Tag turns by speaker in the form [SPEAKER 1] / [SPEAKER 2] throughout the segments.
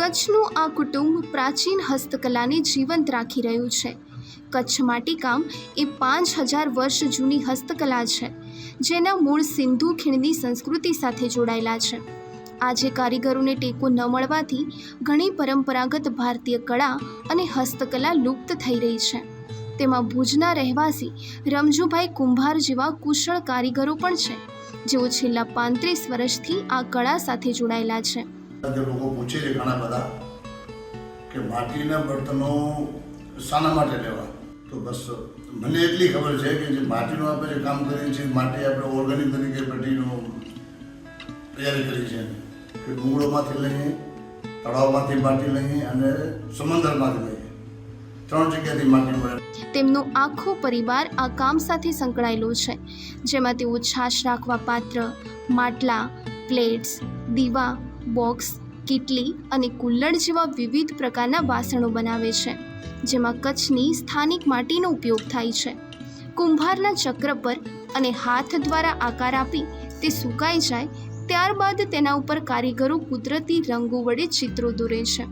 [SPEAKER 1] કચ્છનું આ કુટુંબ પ્રાચીન હસ્તકલાને જીવંત રાખી રહ્યું છે. કચ્છ માટીકામ એ પાંચ હજાર વર્ષ જૂની હસ્તકલા છે, જેના મૂળ સિંધુ ખીણની સંસ્કૃતિ સાથે જોડાયેલા છે. આજે કારીગરોને ટેકો ન મળવાથી ઘણી પરંપરાગત ભારતીય કળા અને હસ્તકલા લુપ્ત થઈ રહી છે. તેમાં ભુજના રહેવાસી રમજુભાઈ કુંભાર જેવા કુશળ કારીગરો પણ છે, જેઓ છેલ્લા પાંત્રીસ વર્ષથી આ કળા સાથે જોડાયેલા છે.
[SPEAKER 2] જે લોકો પૂછે છે ઘણા બધા કે માટીના બર્તનો શાના માટે લેવા. તો બસ મને એટલી ખબર છે કે જે માટીનું આપણે જે કામ કરીએ છીએ, માટી આપણે ઓર્ગેનિક તરીકે પેટીનું તૈયારી કરી છે કે ડુંગળોમાંથી લઈએ, તળાવમાંથી માટી લઈએ અને સમંદરમાંથી લઈએ. ત્રણ જગ્યાથી માટી મળે.
[SPEAKER 1] તેમનો આખો પરિવાર આ કામ સાથે સંકળાયેલો છે. જેમાં તેઓ છાશ રાખવા પાત્ર, માટલા, પ્લેટ્સ, દીવા બોક્સ, કીટલી અને કુલ્લડ જેવા વિવિધ પ્રકારના વાસણો બનાવે છે, જેમાં કચ્છની સ્થાનિક માટીનો ઉપયોગ થાય છે. કુંભારના ચક્ર પર અને હાથ દ્વારા આકાર આપી તે સુકાઈ જાય, ત્યારબાદ તેના ઉપર કારીગરો કુદરતી રંગો વડે ચિત્રો દોરે છે.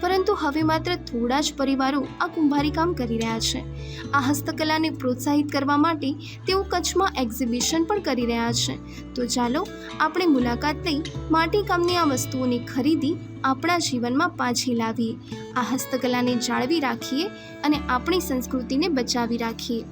[SPEAKER 1] પરંતુ હવે માત્ર થોડા જ પરિવારો આ કુંભારી કામ કરી રહ્યા છે. આ હસ્તકલાને પ્રોત્સાહિત કરવા માટે તેઓ કચ્છમાં એક્ઝિબિશન પણ કરી રહ્યા છે. તો ચાલો આપણે મુલાકાત લઈ માટીકામની આ વસ્તુઓની ખરીદી આપણા જીવનમાં પાછી લાવીએ. આ હસ્તકલાને જાળવી રાખીએ અને આપણી સંસ્કૃતિને બચાવી રાખીએ.